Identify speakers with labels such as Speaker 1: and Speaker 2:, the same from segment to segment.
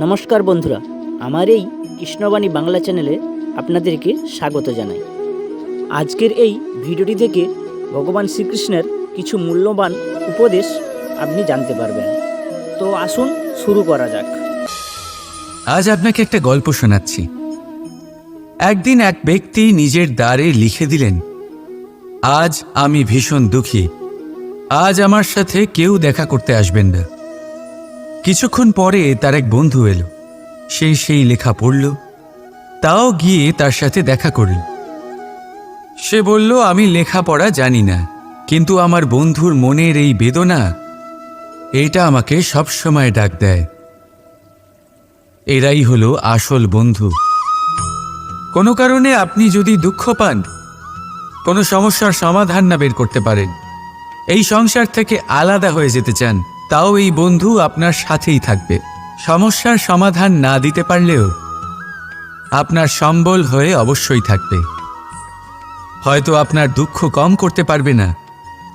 Speaker 1: নমস্কার বন্ধুরা, আমার এই কৃষ্ণবাণী বাংলা চ্যানেলে আপনাদেরকে স্বাগত জানাই। আজকের এই ভিডিওটি থেকে ভগবান শ্রীকৃষ্ণের কিছু মূল্যবান উপদেশ আপনি জানতে পারবেন। তো আসুন শুরু করা যাক।
Speaker 2: আজ আপনাকে একটা গল্প শোনাচ্ছি। একদিন এক ব্যক্তি নিজের দ্বারে লিখে দিলেন, আজ আমি ভীষণ দুঃখী। আজ আমার সাথে কেউ দেখা করতে আসবেন না। কিছুক্ষণ পরে তার এক বন্ধু এলো। সে সেই লেখা পড়ল। তাও গিয়ে তার সাথে দেখা করল। সে বলল, আমি লেখাপড়া জানি না, কিন্তু আমার বন্ধুর মনের এই বেদনা, এটা আমাকে সবসময় ডাক দেয়। এরাই হলো আসল বন্ধু। কোনো কারণে আপনি যদি দুঃখ পান, কোনো সমস্যার সমাধান না বের করতে পারেন। এই সংসার থেকে আলাদা হয়ে যেতে চান। তাও এই বন্ধু আপনার সাথেই থাকবে। সমস্যার সমাধান না দিতে পারলেও আপনার সম্বল হয়ে অবশ্যই থাকবে। হয়তো আপনার দুঃখ কম করতে পারবে না,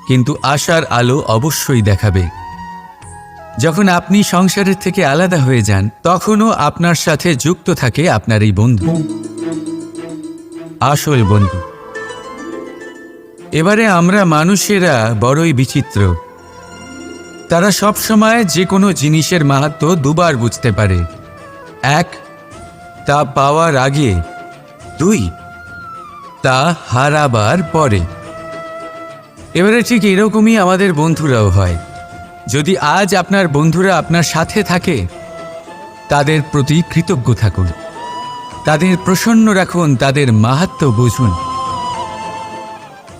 Speaker 2: কিন্তু আশার আলো অবশ্যই দেখাবে। যখন আপনি সংসারের থেকে আলাদা হয়ে যান, তখনও আপনার সাথে যুক্ত থাকে আপনার এই বন্ধু। আসল বন্ধু। এবারে আমরা মানুষেরা বড়ই বিচিত্র। তারা সব সময় যে কোনো জিনিসের মাহাত্ম দুবার বুঝতে পারে। এক, তা পাওয়ার আগে। দুই, তা হারাবার পরে। এবারে ঠিক এরকমই আমাদের বন্ধুরাও হয়। যদি আজ আপনার বন্ধুরা আপনার সাথে থাকে, তাদের প্রতি কৃতজ্ঞ থাকুন। তাদের প্রসন্ন রাখুন, তাদের মাহাত্ম বুঝুন।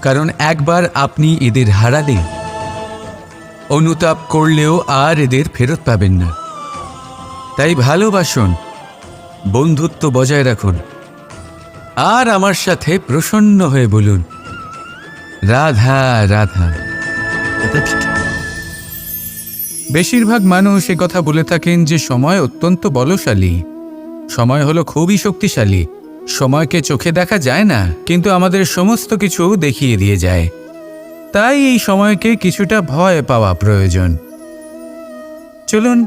Speaker 2: কারণ একবার আপনি এদের হারালে অনুতাপ করলেও আর এদের ফেরত পাবেন না। তাই ভালোবাসুন, বন্ধুত্ব বজায় রাখুন, আর আমার সাথে প্রসন্ন হয়ে বলুন, রাধা রাধা। বেশিরভাগ মানুষ এ কথা বলে থাকেন যে সময় অত্যন্ত বলশালী। সময় হলো খুবই শক্তিশালী। সময়কে চোখে দেখা যায় না, কিন্তু আমাদের সমস্ত কিছু দেখিয়ে দিয়ে যায়। তাই এই সময়কে কিছুটা ভয় পাওয়া প্রয়োজন। চলুন,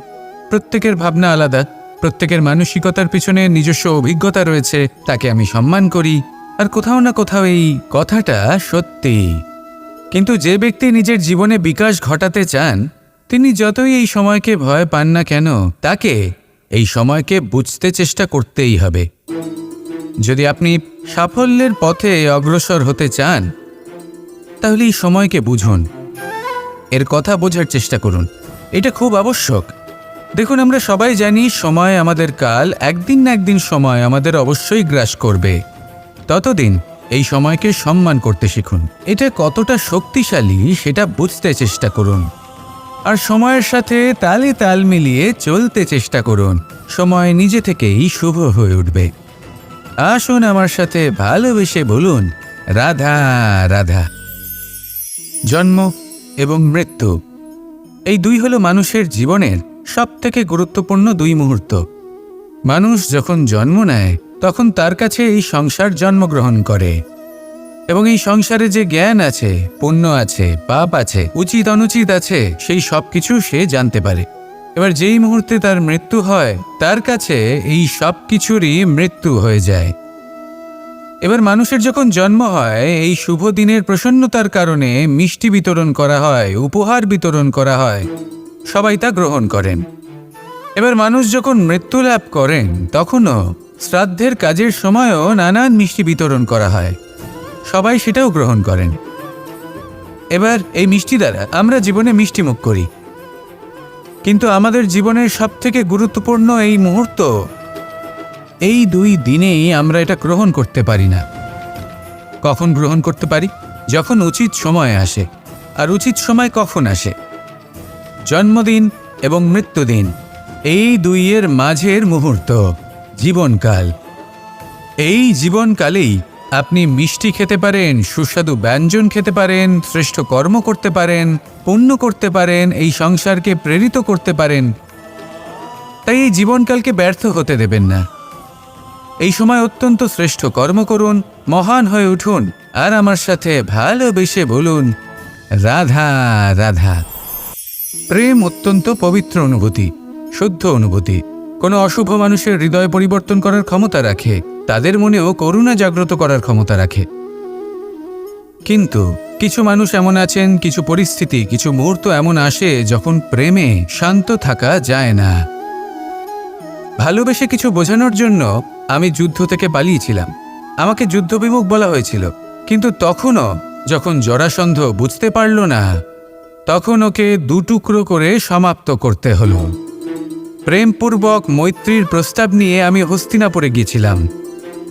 Speaker 2: প্রত্যেকের ভাবনা আলাদা। প্রত্যেকের মানসিকতার পিছনে নিজস্ব অভিজ্ঞতা রয়েছে, তাকে আমি সম্মান করি। আর কোথাও না কোথাও এই কথাটা সত্যি। কিন্তু যে ব্যক্তি নিজের জীবনে বিকাশ ঘটাতে চান, তিনি যতই এই সময়কে ভয় পান না কেন, তাকে এই সময়কে বুঝতে চেষ্টা করতেই হবে। যদি আপনি সাফল্যের পথে অগ্রসর হতে চান তাহলে এই সময়কে বুঝুন। এর কথা বোঝার চেষ্টা করুন। এটা খুব আবশ্যক। দেখুন, আমরা সবাই জানি সময় আমাদের কাল, একদিন না একদিন সময় আমাদের অবশ্যই গ্রাস করবে। ততদিন এই সময়কে সম্মান করতে শিখুন। এটা কতটা শক্তিশালী সেটা বুঝতে চেষ্টা করুন। আর সময়ের সাথে তালে তাল মিলিয়ে চলতে চেষ্টা করুন। সময় নিজে থেকেই শুভ হয়ে উঠবে। আসুন আমার সাথে ভালোবেসে বলুন, রাধা রাধা। জন্ম এবং মৃত্যু। এই দুই হলো মানুষের জীবনের সবথেকে গুরুত্বপূর্ণ দুই মুহূর্ত। মানুষ যখন জন্ম নেয়, তখন তার কাছে এই সংসার জন্মগ্রহণ করে। এবং এই সংসারে যে জ্ঞান আছে, পুণ্য আছে, পাপ আছে, উচিত অনুচিত আছে, সেই সব কিছু সে জানতে পারে। এবার যেই মুহূর্তে তার মৃত্যু হয়, তার কাছে এই সব কিছুরই মৃত্যু হয়ে যায়। এবার মানুষের যখন জন্ম হয়, এই শুভ দিনের প্রসন্নতার কারণে মিষ্টি বিতরণ করা হয়, উপহার বিতরণ করা হয়। সবাই তা গ্রহণ করেন। এবার মানুষ যখন মৃত্যু লাভ করেন, তখনও শ্রাদ্ধের কাজের সময়ও নানান মিষ্টি বিতরণ করা হয়। সবাই সেটাও গ্রহণ করেন। এবার এই মিষ্টি দ্বারা আমরা জীবনে মিষ্টি মুখ করি। কিন্তু আমাদের জীবনের সবথেকে গুরুত্বপূর্ণ এই মুহূর্ত এই দুই দিনেই আমরা এটা গ্রহণ করতে পারি না। কখন গ্রহণ করতে পারি? যখন উচিত সময় আসে। আর উচিত সময় কখন আসে? জন্মদিন এবং মৃত্যুদিন, এই দুইয়ের মাঝের মুহূর্ত, জীবনকাল। এই জীবনকালেই আপনি মিষ্টি খেতে পারেন, সুস্বাদু ব্যঞ্জন খেতে পারেন, শ্রেষ্ঠ কর্ম করতে পারেন, পুণ্য করতে পারেন, এই সংসারকে প্রেরিত করতে পারেন। তাই এই জীবনকালকে ব্যর্থ হতে দেবেন না। এই সময় অত্যন্ত শ্রেষ্ঠ কর্ম করুন, মহান হয়ে উঠুন, আর আমার সাথে ভালোবেসে বলুন, রাধা রাধা। প্রেম অত্যন্ত পবিত্র অনুভূতি, শুদ্ধ অনুভূতি। কোনো অশুভ মানুষের হৃদয় পরিবর্তন করার ক্ষমতা রাখে, তাদের মনেও করুণা জাগ্রত করার ক্ষমতা রাখে। কিন্তু কিছু মানুষ এমন আছেন, কিছু পরিস্থিতি, কিছু মুহূর্ত এমন আসে যখন প্রেমে শান্ত থাকা যায় না। ভালোবেসে কিছু বোঝানোর জন্য আমি যুদ্ধ থেকে পালিয়েছিলাম। আমাকে যুদ্ধবিমুখ বলা হয়েছিল। কিন্তু তখনও যখন জরাসন্ধ বুঝতে পারল না, তখন ওকে দুটুকরো করে সমাপ্ত করতে হলো। প্রেমপূর্বক মৈত্রীর প্রস্তাব নিয়ে আমি হস্তিনাপুরে গিয়েছিলাম।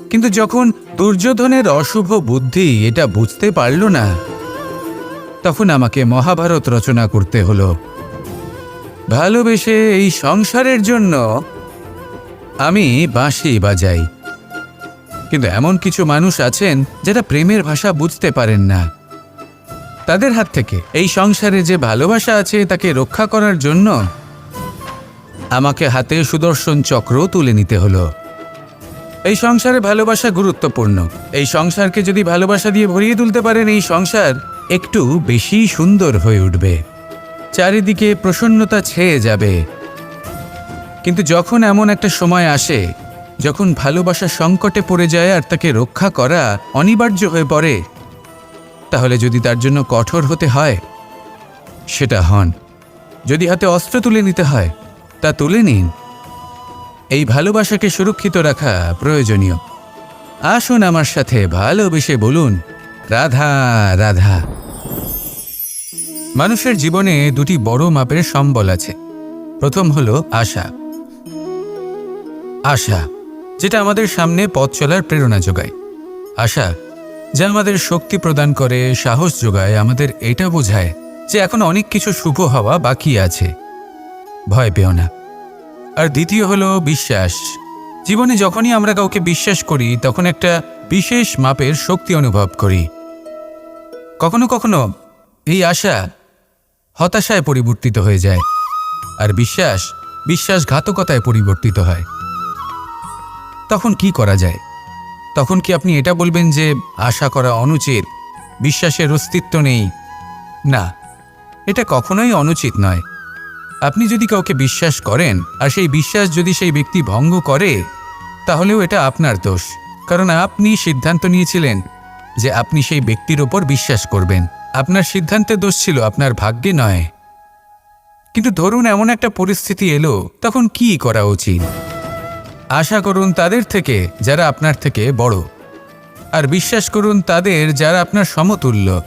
Speaker 2: কিন্তু যখন দুর্যোধনের অশুভ বুদ্ধি এটা বুঝতে পারল না, তখন আমাকে মহাভারত রচনা করতে হলো। ভালোবেসে এই সংসারের জন্য আমি বাঁশি বাজাই। কিন্তু এমন কিছু মানুষ আছেন যারা প্রেমের ভাষা বুঝতে পারেন না। তাদের হাত থেকে এই সংসারে যে ভালোবাসা আছে তাকে রক্ষা করার জন্য আমাকে হাতে সুদর্শন চক্র তুলে নিতে হলো। এই সংসারে ভালোবাসা গুরুত্বপূর্ণ। এই সংসারকে যদি ভালোবাসা দিয়ে ভরিয়ে তুলতে পারেন, এই সংসার একটু বেশি সুন্দর হয়ে উঠবে। চারিদিকে প্রসন্নতা ছেয়ে যাবে। কিন্তু যখন এমন একটা সময় আসে, যখন ভালোবাসা সংকটে পড়ে যায় আর তাকে রক্ষা করা অনিবার্য হয়ে পড়ে, তাহলে যদি তার জন্য কঠোর হতে হয়, সেটা হন। যদি হাতে অস্ত্র তুলে নিতে হয়, তা তুলে নিন। এই ভালোবাসাকে সুরক্ষিত রাখা প্রয়োজনীয়। আসুন আমার সাথে ভালোবেসে বলুন, রাধা রাধা। মানুষের জীবনে দুটি বড় মাপের সম্বল আছে। প্রথম হলো আশা। আশা, যেটা আমাদের সামনে পথ চলার প্রেরণা যোগায়। আশা, যা আমাদের শক্তি প্রদান করে, সাহস যোগায়, আমাদের এটা বোঝায় যে এখন অনেক কিছু শুভ হওয়া বাকি আছে। ভয় পেও না। আর দ্বিতীয় হলো বিশ্বাস। জীবনে যখনই আমরা কাউকে বিশ্বাস করি, তখন একটা বিশেষ মাপের শক্তি অনুভব করি। কখনো কখনো এই আশা হতাশায় পরিবর্তিত হয়ে যায়। আর বিশ্বাস, বিশ্বাসঘাতকতায় পরিবর্তিত হয়। তখন কি করা যায়? তখন কি আপনি এটা বলবেন যে আশা করা অনুচিত, বিশ্বাসের অস্তিত্ব নেই? না, এটা কখনোই অনুচিত নয়। আপনি যদি কাউকে বিশ্বাস করেন, আর সেই বিশ্বাস যদি সেই ব্যক্তি ভঙ্গ করে, তাহলেও এটা আপনার দোষ। কারণ আপনি সিদ্ধান্ত নিয়েছিলেন যে আপনি সেই ব্যক্তির ওপর বিশ্বাস করবেন। আপনার সিদ্ধান্তে দোষ ছিল, আপনার ভাগ্যে নয়। কিন্তু ধরুন এমন একটা পরিস্থিতি এলো, তখন কি করা উচিত? আশা করুন তাদের থেকে যারা আপনার থেকে বড়। আর বিশ্বাস করুন তাদের যারা আপনার সমতুল্য।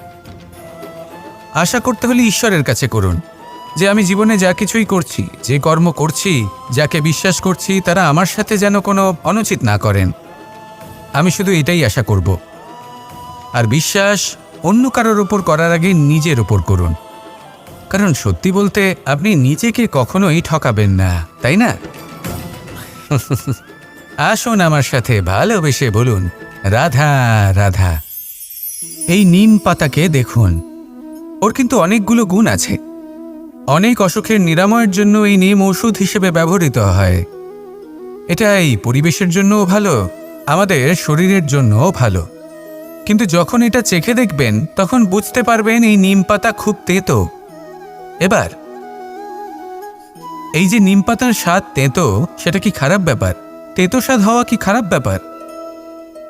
Speaker 2: আশা করতে হলে ঈশ্বরের কাছে করুন। যে আমি জীবনে যা কিছুই করছি, যে কর্ম করছি, যাকে বিশ্বাস করছি, তারা আমার সাথে যেন কোনো অনুচিত না করেন। আমি শুধু এটাই আশা করব। আর বিশ্বাস অন্য কারোর ওপর করার আগে নিজের ওপর করুন। কারণ সত্যি বলতে আপনি নিজেকে কখনোই ঠকাবেন না, তাই না? আসুন আমার সাথে ভালোবেসে বলুন, রাধা রাধা। এই নিম পাতাকে দেখুন। ওর কিন্তু অনেকগুলো গুণ আছে। অনেক অসুখের নিরাময়ের জন্য এই নিম ওষুধ হিসেবে ব্যবহৃত হয়। এটা এই পরিবেশের জন্যও ভালো, আমাদের শরীরের জন্যও ভালো। কিন্তু যখন এটা চেখে দেখবেন, তখন বুঝতে পারবেন এই নিম পাতা খুব তেতো। এবার এই যে নিম পাতার স্বাদ তেঁতো, সেটা কি খারাপ ব্যাপার? তেঁতো স্বাদ হওয়া কি খারাপ ব্যাপার?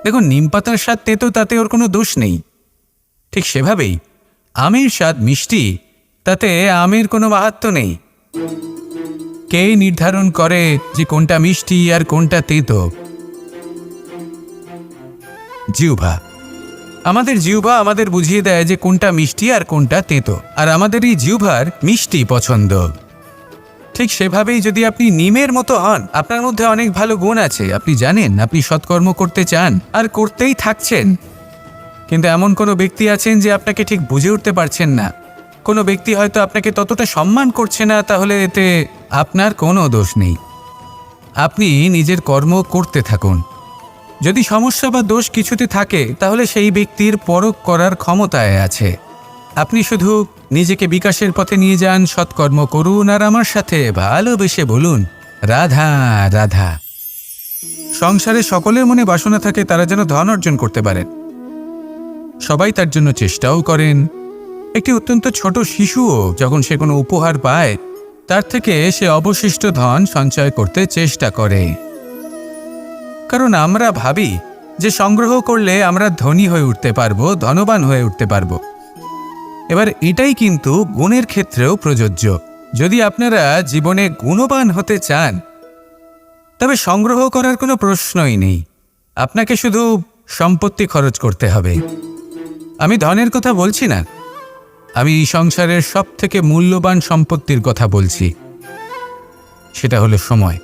Speaker 2: দেখুন, নিম পাতার স্বাদ তেঁতো, তাতে ওর কোনো দোষ নেই। ঠিক সেভাবেই, আমের স্বাদ মিষ্টি, তাতে আমের কোনো মাহাত্ম নেই। কে নির্ধারণ করে যে কোনটা মিষ্টি আর কোনটা তেঁতো? জিউভা আমাদের জিউভা আমাদের বুঝিয়ে দেয় যে কোনটা মিষ্টি আর কোনটা তেঁতো, আর আমাদের এই জিউভার মিষ্টি পছন্দ। ঠিক সেভাবেই যদি আপনি নিমের মতো হন, আপনার মধ্যে অনেক ভালো গুণ আছে। আপনি জানেন, আপনি সৎকর্ম করতে চান আর করতেই থাকছেন। কিন্তু এমন কোনো ব্যক্তি আছেন যে আপনাকে ঠিক বুঝে উঠতে পারছেন না। কোনো ব্যক্তি হয়তো আপনাকে ততটা সম্মান করছে না, তাহলে এতে আপনার কোনো দোষ নেই। আপনি নিজের কর্ম করতে থাকুন। যদি সমস্যা বা দোষ কিছুতে থাকে, তাহলে সেই ব্যক্তির পরখ করার ক্ষমতায় আছে। আপনি শুধু নিজেকে বিকাশের পথে নিয়ে যান, সৎকর্ম করুন, আর আমার সাথে ভালোবেসে বলুন, রাধা রাধা। সংসারে সকলের মনে বাসনা থাকে, তারা যেন ধন অর্জন করতে পারেন। সবাই তার জন্য চেষ্টাও করেন। একটি অত্যন্ত ছোট শিশুও যখন সে কোনো উপহার পায়, তার থেকে সে অবশিষ্ট ধন সঞ্চয় করতে চেষ্টা করে। কারণ আমরা ভাবি যে সংগ্রহ করলে আমরা ধনী হয়ে উঠতে পারব, ধনবান হয়ে উঠতে পারব। এবার এটাই কিন্তু গুণের ক্ষেত্রেও প্রযোজ্য। যদি আপনারা জীবনে গুণবান হতে চান, তবে সংগ্রহ করার কোনো প্রশ্নই নেই। আপনাকে শুধু সম্পত্তি খরচ করতে হবে। আমি ধনের কথা বলছি না। আমি এই সংসারের সব থেকে মূল্যবান সম্পত্তির কথা বলছি। সেটা হলো সময়।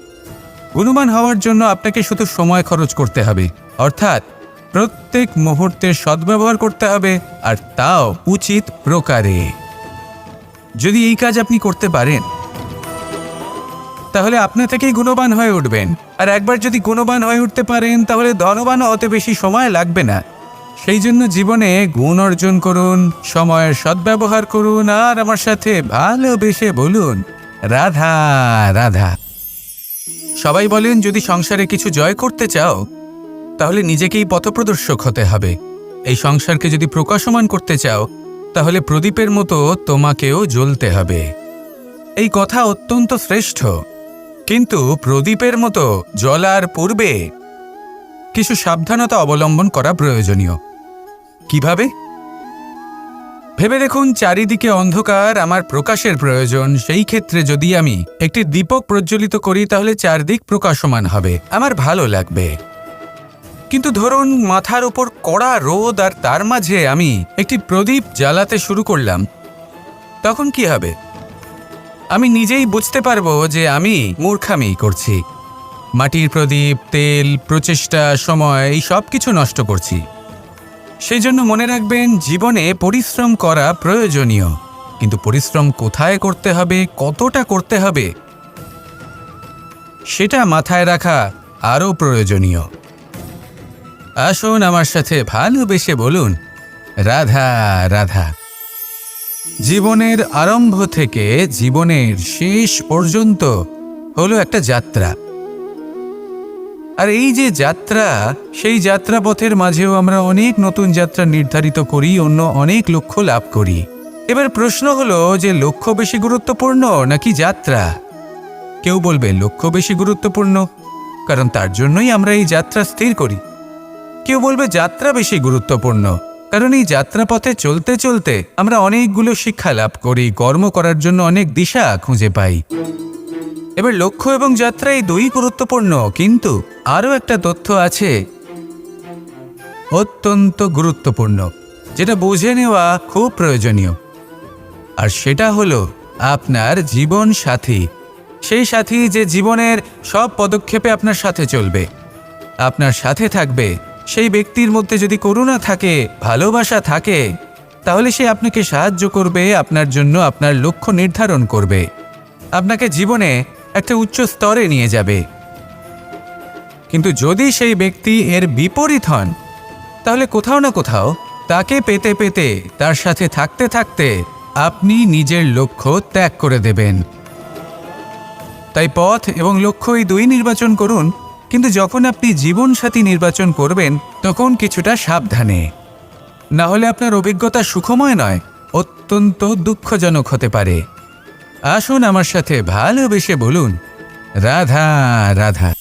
Speaker 2: গুণবান হওয়ার জন্য আপনাকে শুধু সময় খরচ করতে হবে। অর্থাৎ প্রত্যেক মুহূর্তে সদ্ব্যবহার করতে হবে, আর তাও উচিত প্রকারে। যদি এই কাজ আপনি করতে পারেন, তাহলে আপনা থেকেই গুণবান হয়ে উঠবেন। আর একবার যদি গুণবান হয়ে উঠতে পারেন, তাহলে ধনবানও অত বেশি সময় লাগবে না। সেই জন্য জীবনে গুণ অর্জন করুন, সময়ের সদ্ব্যবহার করুন, আর আমার সাথে ভালোবেসে বলুন, রাধা রাধা। সবাই বলেন, যদি সংসারে কিছু জয় করতে চাও তাহলে নিজেকেই পথপ্রদর্শক হতে হবে। এই সংসারকে যদি প্রকাশমান করতে চাও, তাহলে প্রদীপের মতো তোমাকেও জ্বলতে হবে। এই কথা অত্যন্ত শ্রেষ্ঠ। কিন্তু প্রদীপের মতো জ্বলার পূর্বে কিছু সাবধানতা অবলম্বন করা প্রয়োজনীয়। কীভাবে? ভেবে দেখুন, চারিদিকে অন্ধকার, আমার প্রকাশের প্রয়োজন। সেই ক্ষেত্রে যদি আমি একটি দীপক প্রজ্বলিত করি, তাহলে চারদিক প্রকাশমান হবে। আমার ভালো লাগবে। কিন্তু ধরুন মাথার উপর কড়া রোদ আর তার মাঝে আমি একটি প্রদীপ জ্বালাতে শুরু করলাম। তখন কি হবে? আমি নিজেই বুঝতে পারব যে আমি মূর্খামি করছি। মাটির প্রদীপ, তেল, প্রচেষ্টা, সময়, এই সব কিছু নষ্ট করছি। সেই জন্য মনে রাখবেন, জীবনে পরিশ্রম করা প্রয়োজনীয়। কিন্তু পরিশ্রম কোথায় করতে হবে, কতটা করতে হবে, সেটা মাথায় রাখা আরও প্রয়োজনীয়। আসুন আমার সাথে ভালোবেসে বলুন, রাধা রাধা। জীবনের আরম্ভ থেকে জীবনের শেষ পর্যন্ত হলো একটা যাত্রা। আর এই যে যাত্রা, সেই যাত্রাপথের মাঝেও আমরা অনেক নতুন যাত্রা নির্ধারিত করি, অন্য অনেক লক্ষ্য লাভ করি। এবার প্রশ্ন হলো যে লক্ষ্য বেশি গুরুত্বপূর্ণ নাকি যাত্রা? কেউ বলবে লক্ষ্য বেশি গুরুত্বপূর্ণ, কারণ তার জন্যই আমরা এই যাত্রা স্থির করি। কেউ বলবে যাত্রা বেশি গুরুত্বপূর্ণ। কারণ এই যাত্রাপথে চলতে চলতে আমরা অনেকগুলো শিক্ষা লাভ করি, কর্ম করার জন্য অনেক দিশা খুঁজে পাই। এবার লক্ষ্য এবং যাত্রা এই দুই গুরুত্বপূর্ণ, কিন্তু আরও একটা তথ্য আছে অত্যন্ত গুরুত্বপূর্ণ, যেটা বুঝে নেওয়া খুব প্রয়োজনীয়। আর সেটা হলো আপনার জীবন সাথী। সেই সাথী যে জীবনের সব পদক্ষেপে আপনার সাথে চলবে। আপনার সাথে থাকবে সেই ব্যক্তির মধ্যে যদি করুণা থাকে, ভালোবাসা থাকে, তাহলে সে আপনাকে সাহায্য করবে, আপনার জন্য আপনার লক্ষ্য নির্ধারণ করবে। আপনাকে জীবনে একটা উচ্চ স্তরে নিয়ে যাবে। কিন্তু যদি সেই ব্যক্তি এর বিপরীত হন, তাহলে কোথাও না কোথাও তাকে পেতে পেতে, তার সাথে থাকতে থাকতে আপনি নিজের লক্ষ্য ত্যাগ করে দেবেন। তাই পথ এবং লক্ষ্য এই দুই নির্বাচন করুন কিন্তু যখন আপনি জীবনসাথী নির্বাচন করবেন, তখন কিছুটা সাবধানে। না হলে আপনার অভিজ্ঞতা সুখময় নয়, অত্যন্ত দুঃখজনক হতে পারে। আসুন আমার সাথে ভালোবেসে বলুন, রাধা রাধা।